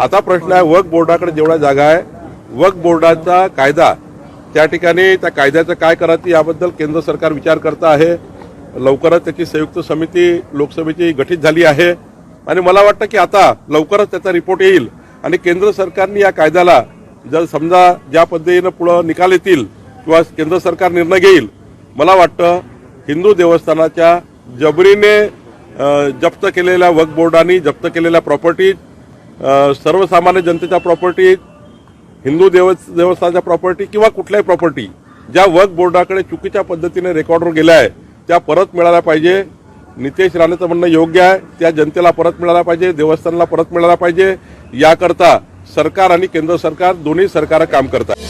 आता प्रश्न आहे वक बोर्डाकडे जेवढा जागा आहे वक बोर्डाचा कायदा त्या ठिकाणी त्या कायद्याचं काय करायचं याबद्दल केंद्र सरकार विचार करत आहे. लवकरच त्याची संयुक्त समिती लोकसभेची गठीत झाली आहे. आणि मला वाटतं की आता लवकरच त्याचा रिपोर्ट येईल. आणि केंद्र सरकारने या कायद्याला जर समजा ज्या पद्धतीनं पुढं निकाल येतील किंवा केंद्र सरकार निर्णय घेईल मला वाटतं हिंदू देवस्थानाच्या जबरीने जप्त केलेल्या वक्फ बोर्डाने जप्त केलेल्या प्रॉपर्टीज सर्वसामान्य जनतेच्या प्रॉपर्टी हिंदू देव देवस्थानच्या प्रॉपर्टी किंवा कुठल्याही प्रॉपर्टी ज्या वक्फ बोर्डाकडे चुकीच्या पद्धतीने रेकॉर्डवर गेल्या आहे त्या परत मिळाल्या पाहिजे. नितेश राणेचं म्हणणं योग्य आहे त्या जनतेला परत मिळाला पाहिजे देवस्थानला परत मिळाला पाहिजे. याकरता सरकार आणि केंद्र सरकार दोन्ही सरकार काम करतात